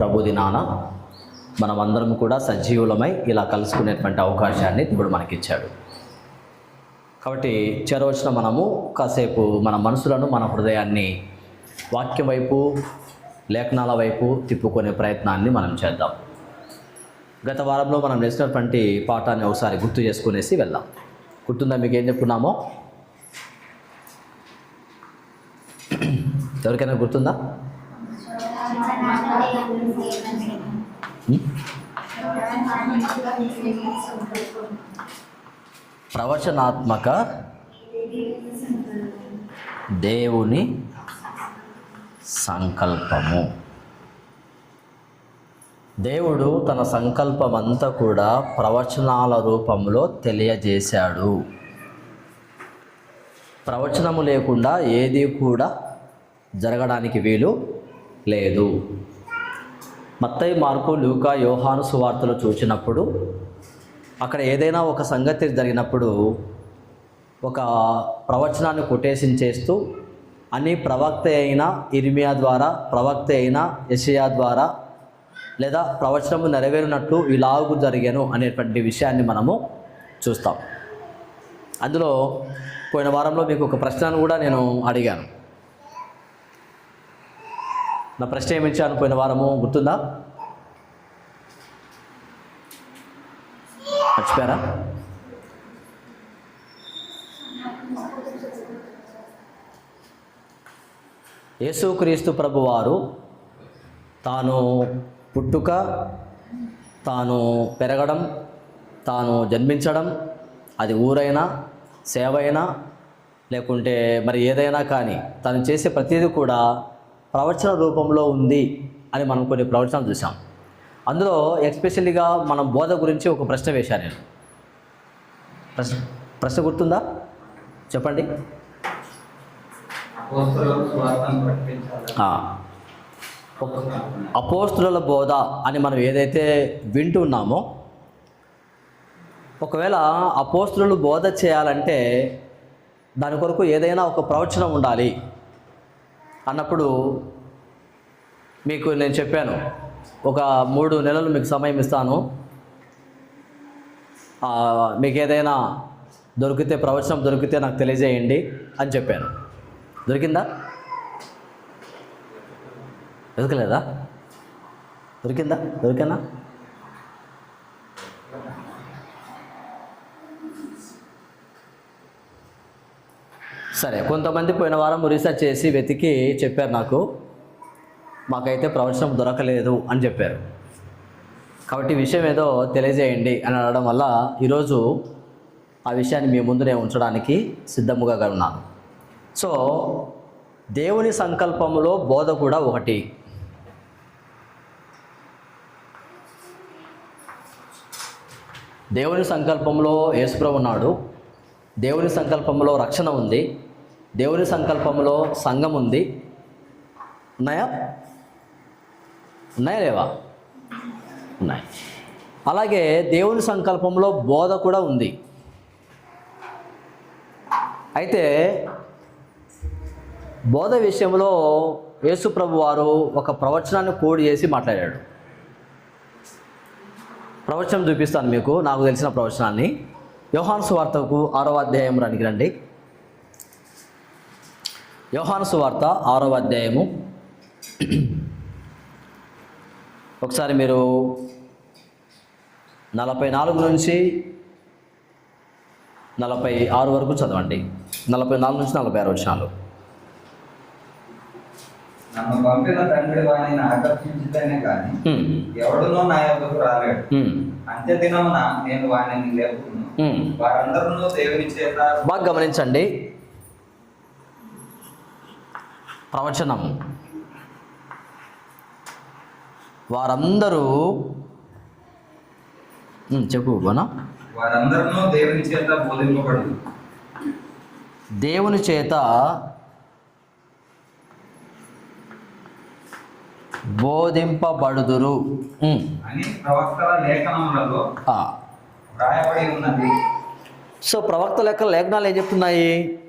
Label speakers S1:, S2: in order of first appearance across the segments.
S1: ప్రభుదినాన మనమందరం కూడా సజీవులమై ఇలా కలుసుకునేటువంటి అవకాశాన్ని దేవుడు మనకిచ్చాడు. కాబట్టి చేరవచ్చిన మనము కాసేపు మన మనసులను మన హృదయాన్ని వాక్యం వైపు లేఖనాల వైపు తిప్పుకునే ప్రయత్నాన్ని మనం చేద్దాం. గత వారంలో మనం వేసినటువంటి పాఠాన్ని ఒకసారి గుర్తు చేసుకునేసి వెళ్దాం. గుర్తుందా మీకు ఏం చెప్పుకున్నామో ఎవరికైనా గుర్తుందా? ప్రవచనాత్మక దేవుని సంకల్పము. దేవుడు తన సంకల్పం అంతా కూడా ప్రవచనాల రూపంలో తెలియజేశాడు. ప్రవచనము లేకుండా ఏది కూడా జరగడానికి వీలు లేదు. మత్తయి మార్కు లూకా యోహాను సువార్తలు చూసినప్పుడు అక్కడ ఏదైనా ఒక సంగతి జరిగినప్పుడు ఒక ప్రవచనాన్ని కొటేషన్ చేస్తూ అని ప్రవక్త అయిన ఇర్మియా ద్వారా ప్రవక్త అయిన యషయా ద్వారా లేదా ప్రవచనము నెరవేరినట్టు ఇలాగు జరిగాను అనేటువంటి విషయాన్ని మనము చూస్తాం. అందులో పోయిన వారంలో మీకు ఒక ప్రశ్నను కూడా నేను అడిగాను. నా ప్రశ్న ఏమించాను పోయిన వారము గుర్తుందా? మర్చిపోయారా? యేసుక్రీస్తు ప్రభువారు తాను పుట్టుక తాను పెరగడం తాను జన్మించడం అది ఊరైనా సేవ అయినా లేకుంటే మరి ఏదైనా కానీ తను చేసే ప్రతిదీ కూడా ప్రవచన రూపంలో ఉంది అని మనం కొన్ని ప్రవచనాలు చూసాం అందులో ఎస్పెషల్లీగా మనం బోధ గురించి ఒక ప్రశ్న వేశాను నేను. ప్రశ్న ప్రశ్న గుర్తుందా? చెప్పండి. అపోస్తుల బోధ అని మనం ఏదైతే వింటున్నామో ఒకవేళ అపోస్తులు బోధ చేయాలంటే దాని కొరకు ఏదైనా ఒక ప్రవచనం ఉండాలి. అన్నప్పుడు మీకు నేను చెప్పాను ఒక మూడు నెలలు మీకు సమయం ఇస్తాను. మీకు ఏదైనా దొరికితే ప్రవచనం దొరికితే నాకు తెలియజేయండి అని చెప్పాను. దొరికిందా? దొరకలేదా? దొరికిందా? దొరికేనా? సరే కొంతమంది పోయిన వారం రీసెర్చ్ చేసి వెతికి చెప్పారు నాకు. మాకైతే ప్రవచనం దొరకలేదు అని చెప్పారు. కాబట్టి విషయం ఏదో తెలియజేయండి అని అనడం వల్ల ఈరోజు ఆ విషయాన్ని మీ ముందు నేను ఉంచడానికి సిద్ధముగా ఉన్నాను. సో దేవుని సంకల్పంలో బోధ కూడా ఒకటి. దేవుని సంకల్పంలో యేసుప్రభు ఉన్నాడు. దేవుని సంకల్పంలో రక్షణ ఉంది. దేవుని సంకల్పంలో సంఘం ఉంది. ఉన్నాయా? ఉన్నాయా లేవా? ఉన్నాయి. అలాగే దేవుని సంకల్పంలో బోధ కూడా ఉంది. అయితే బోధ విషయంలో యేసుప్రభు వారు ఒక ప్రవచనాన్ని కోడి చేసి మాట్లాడాడు. ప్రవచనం చూపిస్తాను మీకు నాకు తెలిసిన ప్రవచనాన్ని. యోహాను వార్తకు ఆరవ అధ్యాయం రండి రండి. యోహాను సువార్త ఆరవ అధ్యాయము ఒకసారి మీరు నలభై నాలుగు నుంచి నలభై ఆరు వరకు చదవండి నలభై నాలుగు నుంచి నలభై ఆరు వచనాలు
S2: నన్ను పంపిన తండ్రి వాణిని ఆకర్షించుతేనే కానీ
S1: హ్మ్.
S2: ఎవడునో నా యొక్కకు రాలేడు
S1: హ్మ్.
S2: అంత్య దినమున నేను వాణిని లేపును
S1: హ్మ్.
S2: వారందరూ దేవుని చేత
S1: బాగా గమనించండి ప్రవచనం. వారందరూ చెప్పు బనా.
S2: వారందరూ దేవుని చేత బోధింపబడు
S1: దేవుని చేత బోధింపబడుదురు. ఉమ్,
S2: అని ప్రవక్తల లేఖనములలో
S1: ఆ.
S2: రాయబడి ఉన్నది.
S1: సో ప్రవక్త లెక్క లేఖనాలు ఏం చెప్తున్నాయి?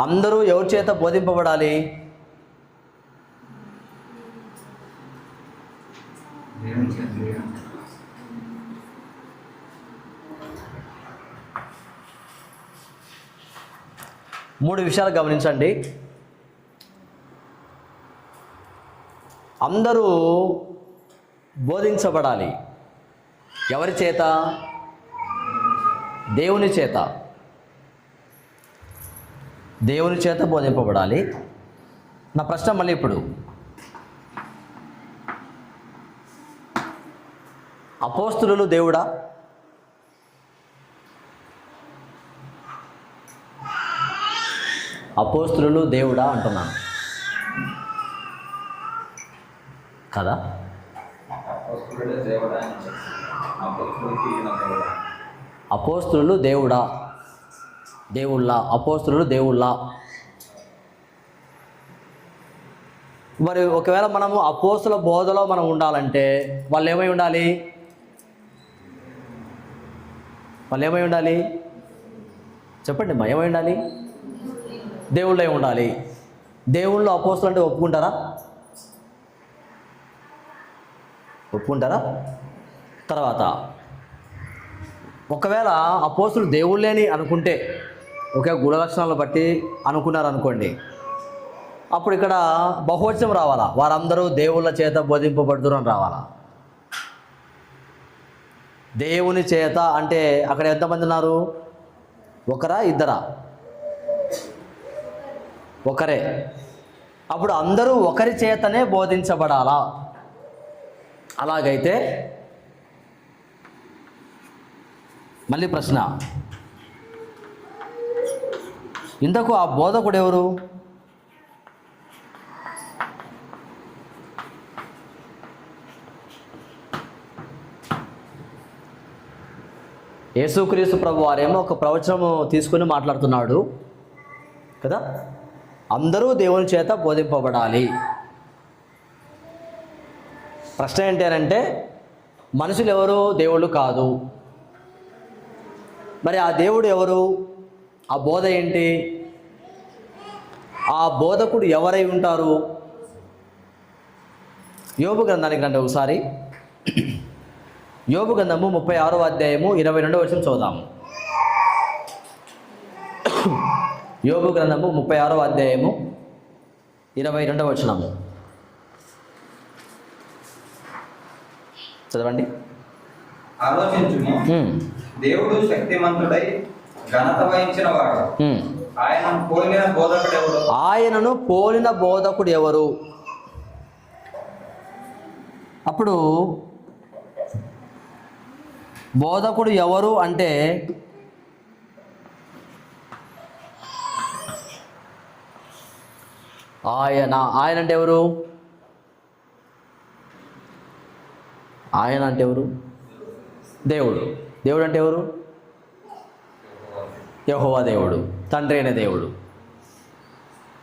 S1: అందరూ ఎవరి చేత బోధింపబడాలి? మూడు విషయాలు గమనించండి. అందరూ బోధించబడాలి. ఎవరి చేత? దేవుని చేత. దేవుని చేత బోధింపబడాలి. నా ప్రశ్న మళ్ళీ ఇప్పుడు. అపోస్తులు దేవుడా? అపోస్తులు దేవుడా అంటున్నాను కదా?
S2: అపోస్తులు దేవుడా.
S1: దేవుళ్ళ అపోస్తులు దేవుళ్ళ. మరి ఒకవేళ మనము అపోస్తుల బోధలో మనం ఉండాలంటే వాళ్ళు ఏమై ఉండాలి? వాళ్ళు ఏమై ఉండాలి? చెప్పండి మా ఏమై ఉండాలి? దేవుళ్ళై ఉండాలి. దేవుళ్ళు అపోస్తులు అంటే ఒప్పుకుంటారా? ఒప్పుకుంటారా? తర్వాత ఒకవేళ అపోస్తులు దేవుళ్ళేని అనుకుంటే ఒకే గుణ లక్షణాలను బట్టి అనుకున్నారు అనుకోండి అప్పుడు ఇక్కడ బహువచనం రావాలా? వారందరూ దేవుళ్ళ చేత బోధింపబడుతున్నారు రావాలా? దేవుని చేత అంటే అక్కడ ఎంతమంది ఉన్నారు? ఒకరా ఇద్దరా? ఒకరే. అప్పుడు అందరూ ఒకరి చేతనే బోధించబడాలా? అలాగైతే మళ్ళీ ప్రశ్న. ఇంతకు ఆ బోధకుడు ఎవరు? యేసుక్రీస్తు ప్రభు వారేమో ఒక ప్రవచనము తీసుకుని మాట్లాడుతున్నాడు. కదా? అందరూ దేవుని చేత బోధింపబడాలి. ప్రశ్న ఏంటి అని అంటే మనుషులు ఎవరు? దేవుళ్ళు కాదు. మరి ఆ దేవుడు ఎవరు? ఆ బోధ ఏంటి? ఆ బోధకుడు ఎవరై ఉంటారు? యోబు గ్రంథానికి రండి ఒకసారి. యోబు గ్రంథము ముప్పై ఆరో అధ్యాయము ఇరవై రెండో వచ్చిన చూద్దాము యోబు గ్రంథము ముప్పై ఆరో అధ్యాయము ఇరవై రెండవ వచనము. చదవండి.
S2: ఆలోచించుము.
S1: హ్మ్.
S2: దేవుడు శక్తిమంతుడై ఘనత వహించిన వాడు.
S1: హ్మ్.
S2: ఆయన పోలిన బోధకుడు ఎవడు
S1: ఆయనను పోలిన బోధకుడు ఎవరు? అప్పుడు బోధకుడు ఎవరు అంటే ఆయన. ఆయన అంటే ఎవరు? ఆయన అంటే ఎవరు? దేవుడు. దేవుడు అంటే ఎవరు? యహోవా దేవుడు తండ్రి అయిన దేవుడు.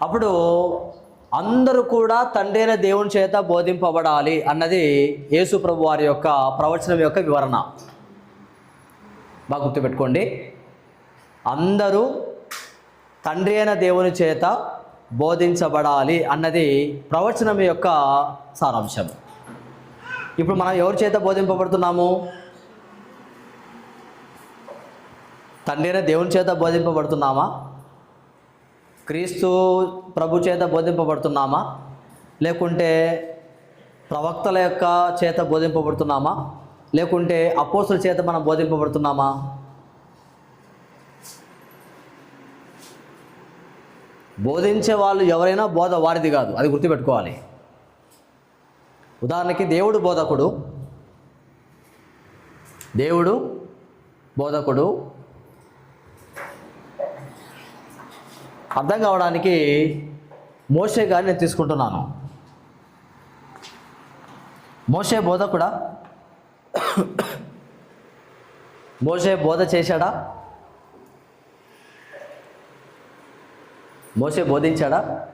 S1: అప్పుడు అందరూ కూడా తండ్రి అయిన దేవుని చేత బోధింపబడాలి అన్నది యేసు ప్రభు వారి యొక్క ప్రవచనం యొక్క వివరణ. బాగా గుర్తుపెట్టుకోండి. అందరూ తండ్రి అయిన దేవుని చేత బోధించబడాలి అన్నది ప్రవచనం యొక్క సారాంశం. ఇప్పుడు మనం ఎవరి చేత బోధింపబడుతున్నాము? తండ్రినే దేవుని చేత బోధింపబడుతున్నామా? క్రీస్తు ప్రభు చేత బోధింపబడుతున్నామా? లేకుంటే ప్రవక్తల యొక్క చేత బోధింపబడుతున్నామా? లేకుంటే అపోసుల చేత మనం బోధింపబడుతున్నామా? బోధించే వాళ్ళు ఎవరైనా బోధ వారిది కాదు అది గుర్తుపెట్టుకోవాలి. ఉదాహరణకి దేవుడు బోధకుడు. దేవుడు బోధకుడు. అర్థం కావడానికి మోషే గారిని నేను తీసుకుంటున్నాను. మోషే బోధకుడా మోషే బోధ చేశాడా? మోసే బోధించాడా?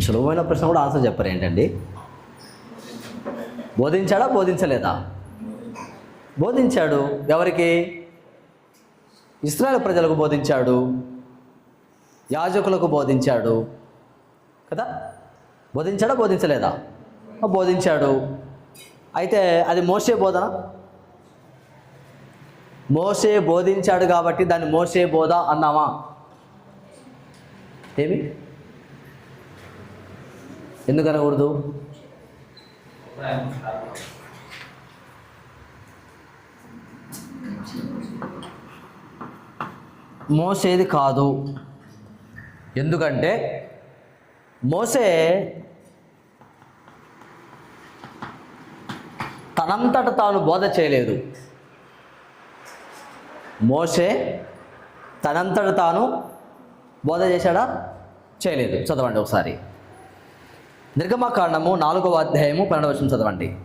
S1: సులభమైన ప్రశ్న కూడా ఆన్సర్ చెప్పారు ఏంటండి? బోధించాడా బోధించలేదా? బోధించాడు. ఎవరికి? ఇస్రాయల్ ప్రజలకు బోధించాడు. యాజకులకు బోధించాడు. కదా? బోధించాడా బోధించలేదా? బోధించాడు. అయితే అది మోసే బోధన? మోసే బోధించాడు కాబట్టి దాన్ని మోసే బోధ అన్నామా ఏమి? ఎందుకు అనకూడదు? మోసేది కాదు. ఎందుకంటే మోసే తనంతట తాను బోధ చేయలేదు. మోసే తనంతట తాను బోధ చేశాడా? చేయలేదు. చదవండి ఒకసారి. నిర్గమకాండము నాలుగవ అధ్యాయము పన్నెండవచనం చదవండి.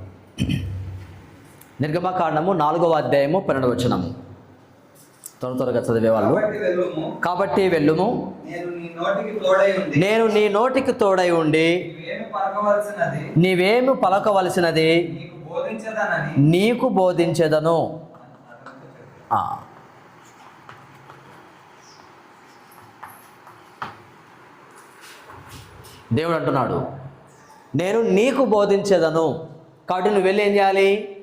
S1: నిర్గమకాండము నాలుగవ అధ్యాయము పన్నెండవచనము త్వర త్వరగా చదివేవాళ్ళు
S2: కాబట్టి వెళ్ళుము. నేను నీ నోటికి తోడై ఉండి. నీవేమి పలకవలసినది. నీకు
S1: బోధించెదను. దేవుడు అంటున్నాడు నేను నీకు బోధించేదను. కాబట్టి నువ్వు వెళ్ళి ఏం చేయాలి?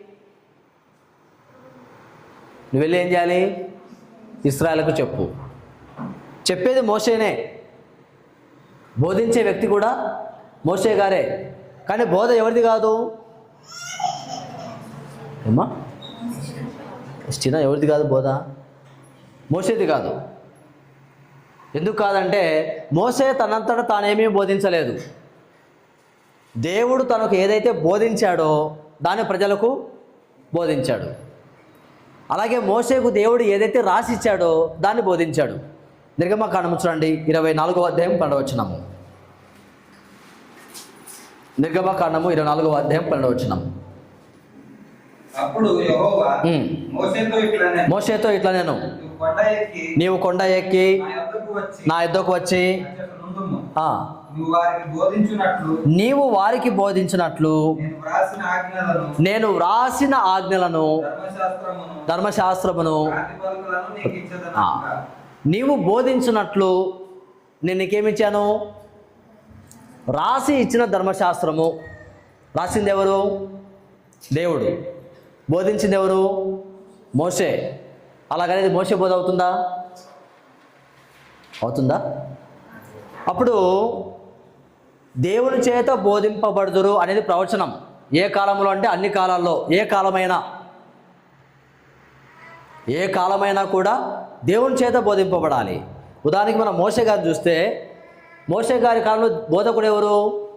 S1: నువ్వు వెళ్ళి ఏం చేయాలి? ఇస్రాయలకు చెప్పు. చెప్పేది మోసేనే బోధించే వ్యక్తి కూడా మోసే గారే. కానీ బోధ ఎవరిది కాదు? ఏమ్మా? చిన్న ఎవరిది కాదు బోధ? మోసేది కాదు. ఎందుకు కాదంటే మోసే తనంతట తానేమీ బోధించలేదు. దేవుడు తనకు ఏదైతే బోధించాడో దాన్ని ప్రజలకు బోధించాడు. అలాగే మోసేకు దేవుడు ఏదైతే రాసిచ్చాడో దాన్ని బోధించాడు. నిర్గమకాండము చూడండి ఇరవై నాలుగవ అధ్యాయం పన్నెండవచనము నిర్గమకాండము ఇరవై నాలుగవ అధ్యాయం పన్నెండవచనము మోసేతో ఇట్లా నేను నీవు కొండ ఎక్కి
S2: నా
S1: ఎద్దకు వచ్చి నీవు వారికి బోధించినట్లు
S2: నేను వ్రాసిన ఆజ్ఞలను ధర్మశాస్త్రమును
S1: నీవు బోధించినట్లు నేను నీకేమిచ్చాను? రాసి ఇచ్చిన ధర్మశాస్త్రము. రాసింది ఎవరు? దేవుడు. బోధించింది ఎవరు? మోసే అలాగనేది మోసే బోధ అవుతుందా? అవుతుందా? అప్పుడు దేవుని చేత బోధింపబడుదురు అనేది ప్రవచనం. ఏ కాలంలో అంటే అన్ని కాలాల్లో ఏ కాలమైనా. ఏ కాలమైనా కూడా దేవుని చేత బోధింపబడాలి. ఉదాహరణకి మనం మోసే గారిని చూస్తే మోసే గారి కాలంలో బోధకుడు ఎవరు?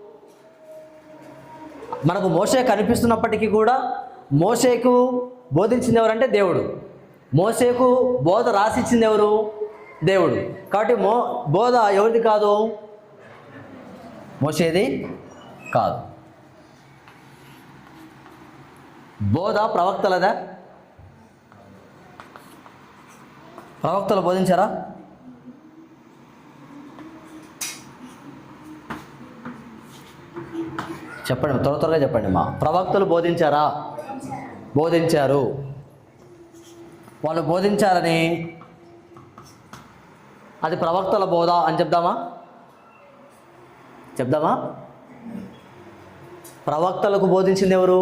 S1: మనకు మోసే కనిపిస్తున్నప్పటికీ కూడా మోసేకు బోధించింది ఎవరంటే దేవుడు. మోసేకు బోధ రాసిచ్చింది ఎవరు? దేవుడు. కాబట్టి మో బోధ ఎవరిది కాదు? మోసేది కాదు. బోధ ప్రవక్తలదా? ప్రవక్తలు బోధించారా? చెప్పండి త్వర త్వరగా చెప్పండి మా. ప్రవక్తలు బోధించారా? బోధించారు. వాళ్ళు బోధించారని అది ప్రవక్తల బోధ అని చెప్దామా? చెప్దామా? ప్రవక్తలకు బోధించింది ఎవరు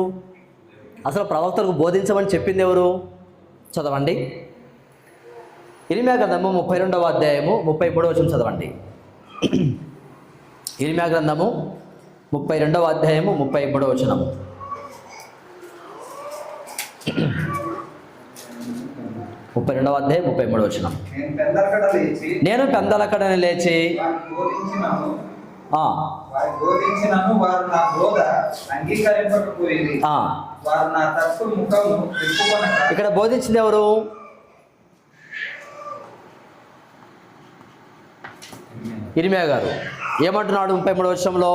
S1: అసలు ప్రవక్తలకు బోధించమని చెప్పింది ఎవరు చదవండి. ఇరిమ్యా గ్రంథము ముప్పై రెండవ అధ్యాయము ముప్పై మూడవ వచనం చదవండి. ఇరిమ్యా గ్రంథము ముప్పై రెండవ అధ్యాయము ముప్పై మూడవ వచనము ముప్పై రెండవ అధ్యాయం ముప్పై మూడవ వచనం.
S2: నేను
S1: పెందలకడని లేచి
S2: బోధించినాను
S1: ఆ,
S2: వారికి బోధించినాను వారు నా బోధ అంగీకరింపకపోయింది
S1: ఆ,
S2: వారు నా తప్పు ముఖము తిప్పుకొనక
S1: ఇక్కడ బోధించింది ఎవరు? ఇరిమియా గారు. ఏమంటున్నాడు ముప్పై మూడవ వచనంలో?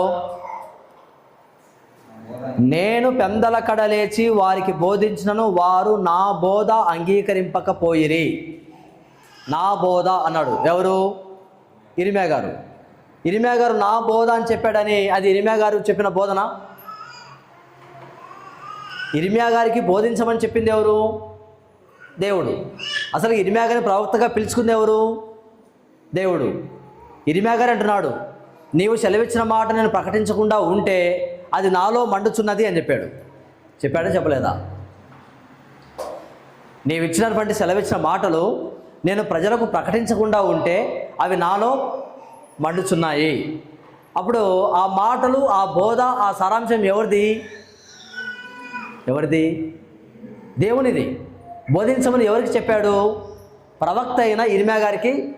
S1: నేను పెందల కడ లేచి వారికి బోధించినను వారు నా బోధ అంగీకరింపకపోయిరి. నా బోధ అన్నాడు. ఎవరు? ఇరిమ్యా గారు. ఇరిమ్యా గారు నా బోధ అని చెప్పాడని అది ఇరిమ్యా గారు చెప్పిన బోధన? ఇరిమ్యా గారికి బోధించమని చెప్పింది ఎవరు? దేవుడు. అసలు ఇరిమ్యా గారిని ప్రవక్తగా పిలుచుకుంది ఎవరు? దేవుడు. ఇరిమ్యా గారు అంటున్నాడు నీవు సెలవిచ్చిన మాట నేను ప్రకటించకుండా ఉంటే అది నాలో మండుచున్నది అని చెప్పాడు. చెప్పాడా చెప్పలేదా? నీవు ఇచ్చినటువంటి సెలవిచ్చిన మాటలు నేను ప్రజలకు ప్రకటించకుండా ఉంటే అవి నాలో మండుచున్నాయి. అప్పుడు ఆ మాటలు ఆ బోధ ఆ సారాంశం ఎవరిది? ఎవరిది? దేవునిది. బోధించమని ఎవరికి చెప్పాడు? ప్రవక్త అయిన ఇరిమ్యా గారికి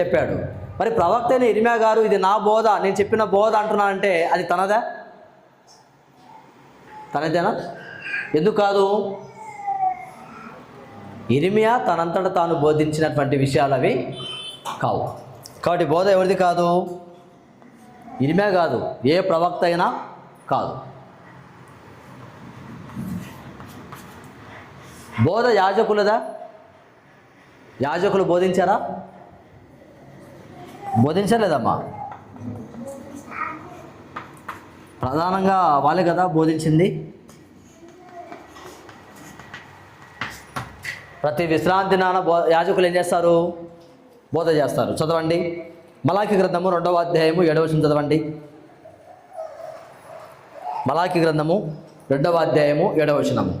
S1: చెప్పాడు. మరి ప్రవక్త అయిన ఇరిమ్యా గారు ఇది నా బోధ నేను చెప్పిన బోధ అంటున్నానంటే అది తనదా? తనదేనా? ఎందుకు కాదు? ఇరిమియా తనంతట తాను బోధించినటువంటి విషయాలు అవి కావు. కాబట్టి బోధ ఎవరిది కాదు? ఇనిమే కాదు. ఏ ప్రవక్త అయినా కాదు. బోధ యాజకులదా? యాజకులు బోధించారా? బోధించలేదమ్మా. ప్రధానంగా వాళ్ళే కదా బోధించింది. ప్రతి విశ్రాంతి నాన్న బో యాజకులు ఏం చేస్తారు? బోధ చేస్తారు. చదవండి. మలాకి గ్రంథము రెండవ అధ్యాయము ఏడవ వచనం చదవండి. మలాకి గ్రంథము రెండవ అధ్యాయము ఏడవ వచనము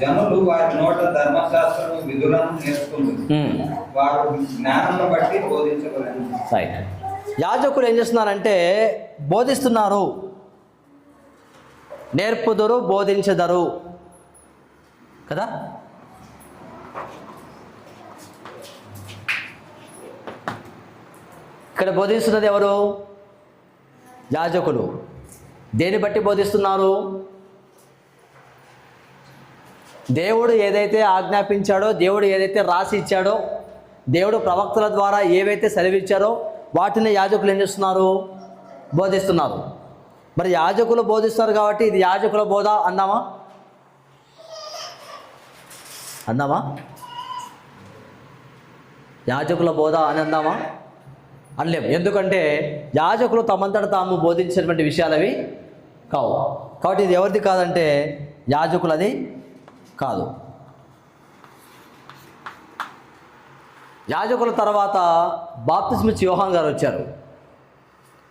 S2: జనులు వారి నోట ధర్మశాస్త్రము విధులను నేర్చుకుంది
S1: ఉమ్.
S2: వారు జ్ఞానమును బట్టి బోధించగలరు
S1: రైట్ యాజకులు ఏం చేస్తున్నారంటే బోధిస్తున్నారు. నేర్పుదురు బోధించదరు. కదా? ఇక్కడ బోధిస్తున్నది ఎవరు? యాజకులు. దేని బట్టి బోధిస్తున్నారు? దేవుడు ఏదైతే ఆజ్ఞాపించాడో దేవుడు ఏదైతే రాసి ఇచ్చాడో దేవుడు ప్రవక్తల ద్వారా ఏవైతే సెలవిచ్చారో వాటిని యాజకులు ఏం చేస్తున్నారు? బోధిస్తున్నారు. మరి యాజకులు బోధిస్తారు కాబట్టి ఇది యాజకుల బోధ అందామా అందామా యాజకుల బోధ అని అందామా అనలేము. ఎందుకంటే యాజకులు తమంతట తాము బోధించినటువంటి విషయాలు అవి కావు. కాబట్టి ఇది ఎవరిది కాదంటే యాజకులది కాదు. యాజకుల తర్వాత బాప్తిస్మిచ్ యోహాన్ గారు వచ్చారు.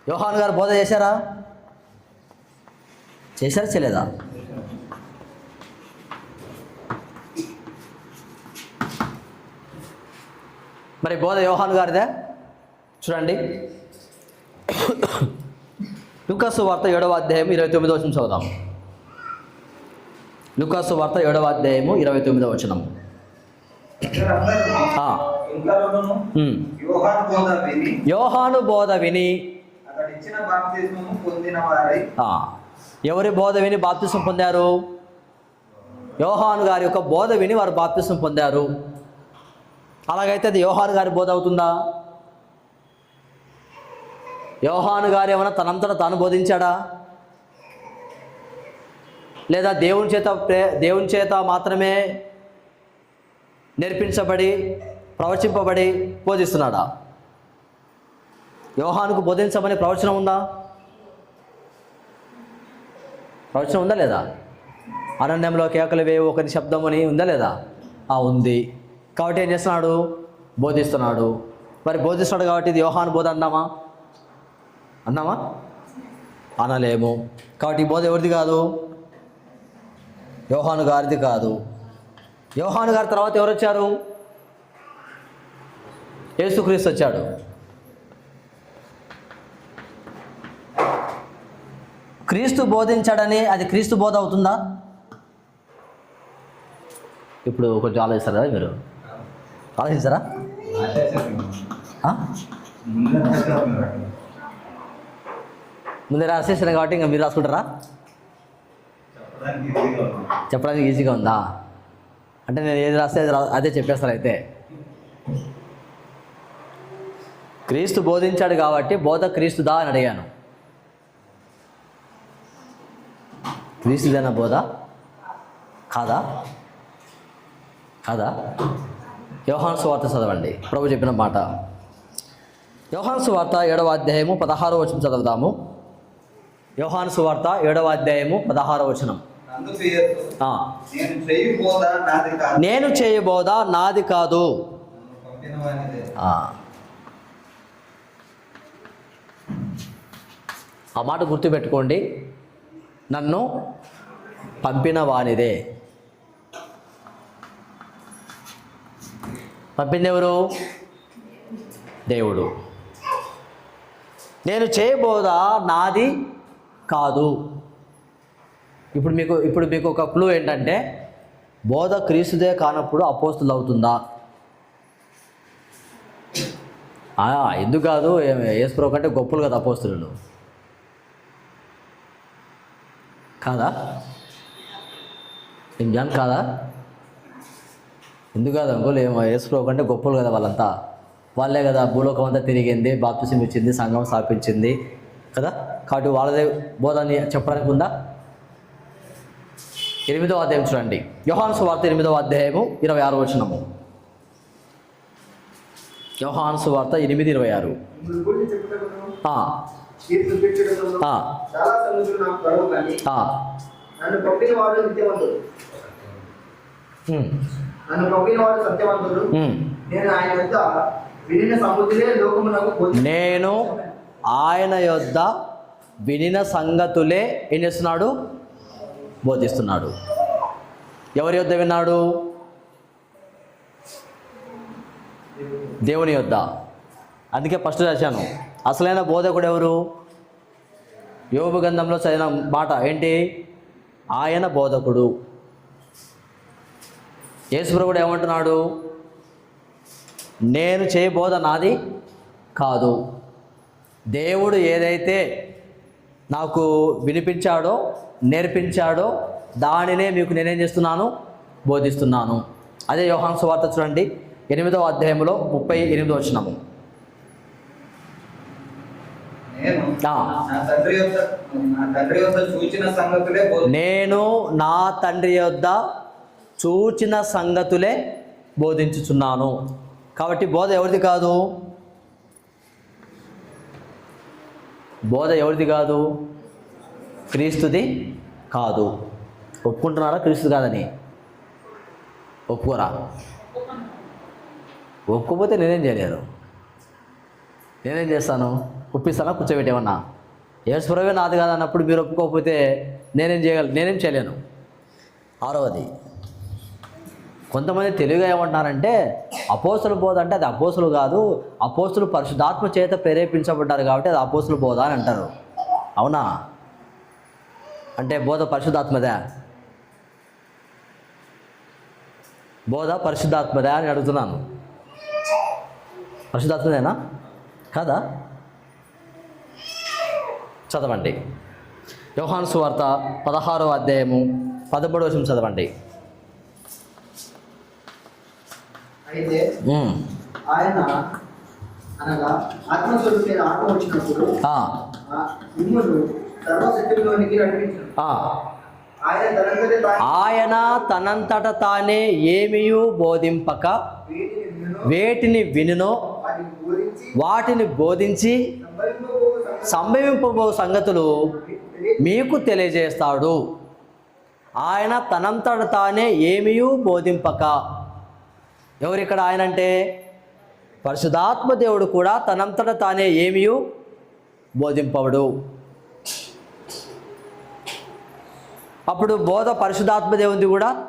S1: యోహాన్ గారు బోధ చేశారా? చేశారా చేయలేదా? మరి బోధ యోహాన్ గారిదే? చూడండి. లుకాసు వార్త ఏడవ అధ్యాయం ఇరవై తొమ్మిదో వచనం చదువుదాం. లుకాసు వార్త ఏడవ అధ్యాయము ఇరవై తొమ్మిదో వచనం.
S2: యోహాను బోధ విని
S1: ఎవరి బోధ విని బాప్తిసం పొందారు? యోహాను గారి యొక్క బోధ విని వారు బాప్తిసం పొందారు. అలాగైతే అది యోహాను గారి బోధ అవుతుందా? యోహాను గారు ఏమైనా తనంతట తాను బోధించాడా? లేదా దేవుని చేత దేవుని చేత మాత్రమే నేర్పించబడి ప్రవచింపబడి బోధిస్తున్నాడా? యోహానుకు బోధించమని ప్రవచనం ఉందా? ప్రవచనం ఉందా లేదా? అరణ్యంలో కేకలు వేవు ఒకరి శబ్దం అని ఉందా లేదా? ఆ ఉంది. కాబట్టి ఏం చేస్తున్నాడు? బోధిస్తున్నాడు. మరి బోధిస్తున్నాడు కాబట్టి ఇది యోహాను బోధ అన్నామా అన్నామా అనలేము. కాబట్టి ఈ బోధ ఎవరిది కాదు? యోహాను గారిది కాదు. యోహాను గారి తర్వాత ఎవరు వచ్చారు యేసుక్రీస్తు వచ్చాడు. క్రీస్తు బోధించాడని అది క్రీస్తు బోధ అవుతుందా? ఇప్పుడు కొంచెం ఆలోచిస్తారు కదా మీరు ఆలోచించారా ముందే రాసేసాను కాబట్టి ఇంకా మీరు రాసుకుంటారా? చెప్పడానికి ఈజీగా ఉందా? అంటే నేను ఏది రాస్తే అదే చెప్పేస్తారు అయితే. క్రీస్తు బోధించాడు కాబట్టి బోధ క్రీస్తుదా అని అడిగాను. క్రీస్తుదేనా బోధ? కాదా? కాదా? యోహాను సువార్త చదవండి. ప్రభు చెప్పిన మాట. యోహాను సువార్త ఏడవ అధ్యాయము పదహారో వచనం చదువుదాము. యోహాను సువార్త ఏడవ అధ్యాయము పదహారో వచనం.
S2: నేను
S1: చేయబోదా నాది కాదు
S2: పంపిన వానిదే
S1: ఆ. మాట గుర్తుపెట్టుకోండి. నన్ను పంపిన వానిదే పంపిందెవరు? దేవుడు. నేను చేయబోదా? నాది కాదు. ఇప్పుడు మీకు ఇప్పుడు మీకు ఒక క్లూ ఏంటంటే బోధ క్రీస్తుదే కానప్పుడు అపోస్తులు అవుతుందా? ఎందుకు కాదు? ఏసుప్రో కంటే గొప్పలు కదా అపోస్తులు. కాదా? ఏం జాన్ కాదా? ఎందుకు కాదు అనుకోలే ఏమో ఏసుప్రో కంటే గొప్పలు కదా వాళ్ళంతా. వాళ్ళే కదా భూలోకం అంతా తిరిగింది బాప్తిసం ఇచ్చింది సంఘం స్థాపించింది కదా? కాబట్టి వాళ్ళదే బోధాన్ని చెప్పడానికి ఉందా? ఎనిమిదవ అధ్యాయం చూడండి. యోహాను సువార్త ఎనిమిదవ అధ్యాయము ఇరవై ఆరు వచనము. యోహాను సువార్త ఎనిమిది ఇరవై ఆరు.
S3: నేను ఆయన వద్ద వినిన సముద్రే లోకమునకు బోధి-
S1: నేను ఆయన యొద్ద వినిన సంగతులే ఏం చేస్తున్నాడు? బోధిస్తున్నాడు. ఎవరి యొద్ద విన్నాడు? దేవుని యొద్ద. అందుకే ఫస్ట్ రాశాను. అసలైన బోధకుడు ఎవరు? యోగ గంధంలో చదివిన మాట ఏంటి? ఆయన బోధకుడు. యేసుప్రభుడు ఏమంటున్నాడు? నేను చేయబోధ నాది కాదు. దేవుడు ఏదైతే నాకు వినిపించాడో నేర్పించాడో దానినే మీకు నేనేం చేస్తున్నాను? బోధిస్తున్నాను. అదే యోహాన్ సువార్త చూడండి. ఎనిమిదవ అధ్యాయంలో ముప్పై ఎనిమిదో వచ్చినాము
S2: నేను. నా తండ్రి నా
S1: యొద్ద చూచిన సంగతులే బోధించుచున్నాను. కాబట్టి బోధ ఎవరిది కాదు? బోధ ఎవరిది కాదు? క్రీస్తుది కాదు. ఒప్పుకుంటున్నారా? క్రీస్తు కాదని? ఒప్పుకోరా? ఒప్పుకోపోతే నేనేం చేయలేను. నేనేం చేస్తాను? ఒప్పిస్తానా కూర్చోబెట్టేమన్నా ఏసుప్రవే నాది కాదన్నప్పుడు మీరు ఒప్పుకోకపోతే నేనేం చేయగల నేనేం చేయలేను. ఆరవది కొంతమంది తెలివిగా ఏమంటున్నారంటే అపోసలు బోధ అంటే అది అపోసలు కాదు అపోసలు పరిశుద్ధాత్మ చేత ప్రేరేపించబడ్డారు కాబట్టి అది అపోసలు బోధ అని అంటారు. అవునా? అంటే బోధ పరిశుద్ధాత్మదే? బోధ పరిశుద్ధాత్మదే అని అడుగుతున్నాను. పరిశుద్ధాత్మదేనా? కాదా? చదవండి యోహాను సువార్త పదహారో అధ్యాయము పదమూడవ వచనం చదవండి
S3: అయితే. ఆయన అనగా ఆత్మ వచ్చినప్పుడు. ఆయన తనంతటి తాను
S1: ఏమియూ బోధింపక
S3: వీటిని వినును,
S1: వేటిని బోధించి సంభవింపబో సంగతులు మీకు తెలియజేస్తాడు. ఆయన తనంతట తానే ఏమియూ బోధింపక. ఎవరిక్కడ ఆయన అంటే పరిశుధాత్మ దేవుడు కూడా తనంతట తానే ఏమియూ బోధింపవడు అప్పుడు బోధ పరిశుధాత్మ దేవునిది కూడా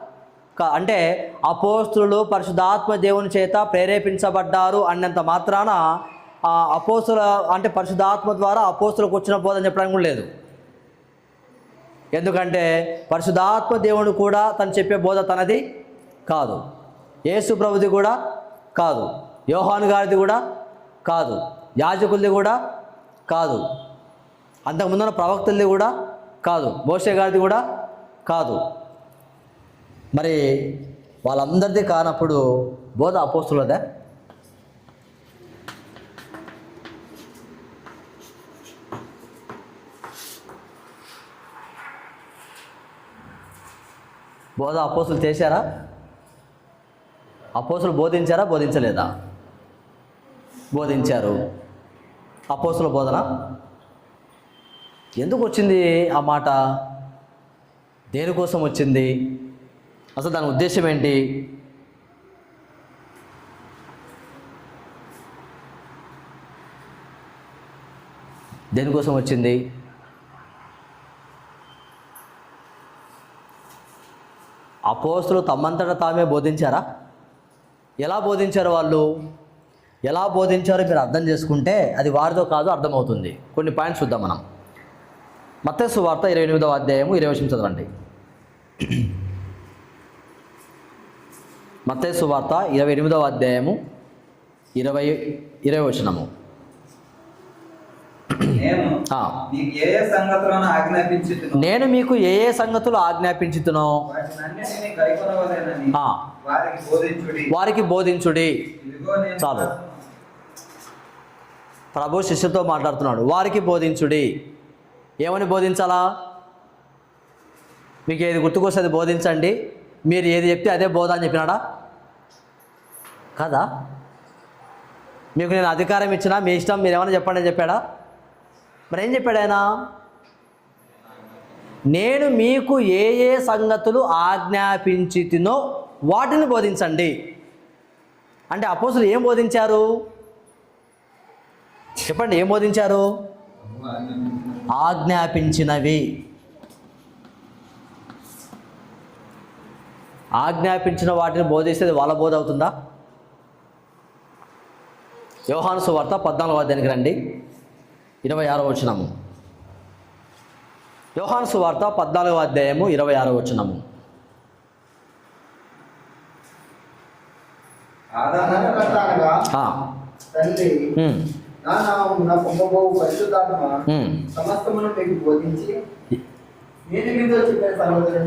S1: అంటే అపోస్తులు పరిశుధాత్మ దేవుని చేత ప్రేరేపించబడ్డారు అన్నంత మాత్రాన ఆ అపోస్తుల అంటే పరిశుద్ధాత్మ ద్వారా అపోసులకు వచ్చిన బోధ చెప్పడానికి కూడా లేదు. ఎందుకంటే పరిశుద్ధాత్మ దేవుడు కూడా తను చెప్పే బోధ తనది కాదు. యేసు ప్రభుది కూడా కాదు. యోహాను గారిది కూడా కాదు. యాజకులది కూడా కాదు. అంతకుముందున్న ప్రవక్తలది కూడా కాదు. మోషే గారిది కూడా కాదు. మరి వాళ్ళందరిది కానప్పుడు బోధ అపోస్తులదే? బోధ అపోసులు చేశారా? అపోసులు బోధించారా బోధించలేదా? బోధించారు. అపోసుల బోధన? ఎందుకు వచ్చింది ఆ మాట? దేనికోసం వచ్చింది? అసలు దాని ఉద్దేశం ఏంటి? దేనికోసం వచ్చింది? అపోస్తులు తమ్మంతట తామే బోధించారా? ఎలా బోధించారు వాళ్ళు? ఎలా బోధించారో మీరు అర్థం చేసుకుంటే అది వారితో కాదు అర్థమవుతుంది. కొన్ని పాయింట్స్ చూద్దాం మనం. మత్స్సు వార్త ఇరవై ఎనిమిదవ అధ్యాయము ఇరవై వచనం చదవండి. మత్స్సు వార్త ఇరవై ఎనిమిదవ అధ్యాయము ఇరవై ఇరవై వచనము.
S2: నేను
S1: మీకు ఏ ఏ సంగతులు ఆజ్ఞాపించుతునో.
S2: వారికి బోధించుడి.
S1: చాలు. ప్రభు శిష్యుతో మాట్లాడుతున్నాడు. వారికి బోధించుడి. ఏమని బోధించాలా? మీకు ఏది గుర్తుకొస్తుంది బోధించండి. మీరు ఏది చెప్తే అదే బోధ అని చెప్పినాడా? కదా? మీకు నేను అధికారం ఇచ్చినా మీ ఇష్టం మీరు ఏమైనా చెప్పండి అని చెప్పాడా? మరి ఏం చెప్పాడు ఆయన? నేను మీకు ఏ ఏ సంగతులు ఆజ్ఞాపించి తినో వాటిని బోధించండి. అంటే అపోసులు ఏం బోధించారు? చెప్పండి ఏం బోధించారు? ఆజ్ఞాపించినవి. ఆజ్ఞాపించిన వాటిని బోధిస్తే అది వాళ్ళ బోధ అవుతుందా? యోహాను సువార్త పద్నాలుగో దానికి రండి. ఇరవై ఆరో వచనము. యోహాను సువార్త పద్నాలుగో అధ్యాయము ఇరవై ఆరో వచనము.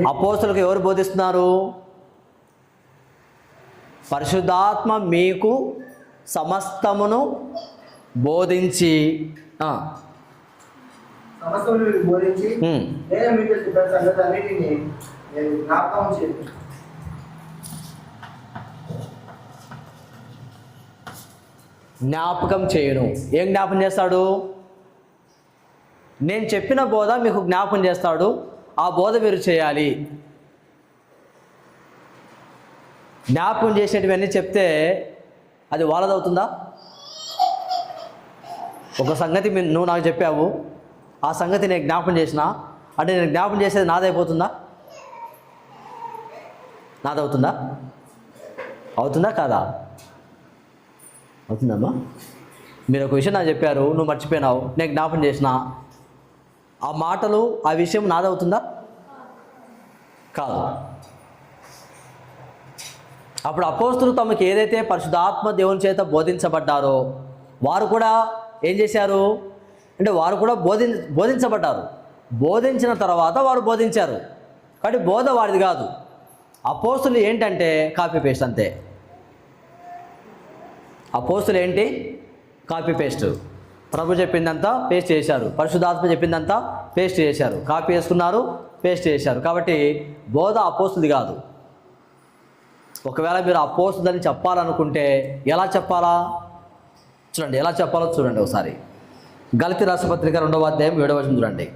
S1: అపోస్తులకు ఎవరు బోధిస్తున్నారు? పరిశుద్ధాత్మ మీకు సమస్తమును బోధించి
S3: బోధించి నేను చెప్పిన సంగతులన్నిటిని నేను జ్ఞాపకం చేయండి
S1: జ్ఞాపకం చేయను. ఏం జ్ఞాపకం చేస్తాడు? నేను చెప్పిన బోధ మీకు జ్ఞాపకం చేస్తాడు. ఆ బోధ మీరు చేయాలి. జ్ఞాపకం చేసేటివన్నీ చెప్తే అది వాళ్ళదవుతుందా? ఒక సంగతి నువ్వు నాకు చెప్పావు. ఆ సంగతి నేను జ్ఞాపకం చేసిన? అంటే నేను జ్ఞాపం చేసేది నాదైపోతుందా నాదవుతుందా అవుతుందా? కాదా? అవుతుందమ్మా మీరు ఒక విషయం నాకు చెప్పారు నువ్వు మర్చిపోయినావు. నేను జ్ఞాపం చేసిన. ఆ మాటలు ఆ విషయం నాదవుతుందా కాదు. అప్పుడు అపోస్తులు తమకు ఏదైతే పరిశుద్ధాత్మ దేవుని చేత బోధించబడ్డారో వారు కూడా ఏం చేశారు? అంటే వారు కూడా బోధి బోధించబడ్డారు. బోధించిన తర్వాత వారు బోధించారు. కాబట్టి బోధ వారిది కాదు. అపోస్తులు ఏంటంటే కాపీ పేస్ట్ అంతే. అపోస్తులు ఏంటి? కాపీ పేస్ట్ ప్రభు చెప్పిందంతా పేస్ట్ చేశారు. పరిశుద్ధాత్మ చెప్పిందంతా పేస్ట్ చేశారు. కాపీ వేసుకున్నారు పేస్ట్ చేశారు. కాబట్టి బోధ అపోస్తుది కాదు. ఒకవేళ మీరు అపోస్తుందని చెప్పాలనుకుంటే ఎలా చెప్పాలా? చూడండి ఎలా చెప్పాలో చూడండి ఒకసారి. గలతి రాష్ట్రపత్రిక రెండవ అధ్యాయం ఏడవ చూడండి.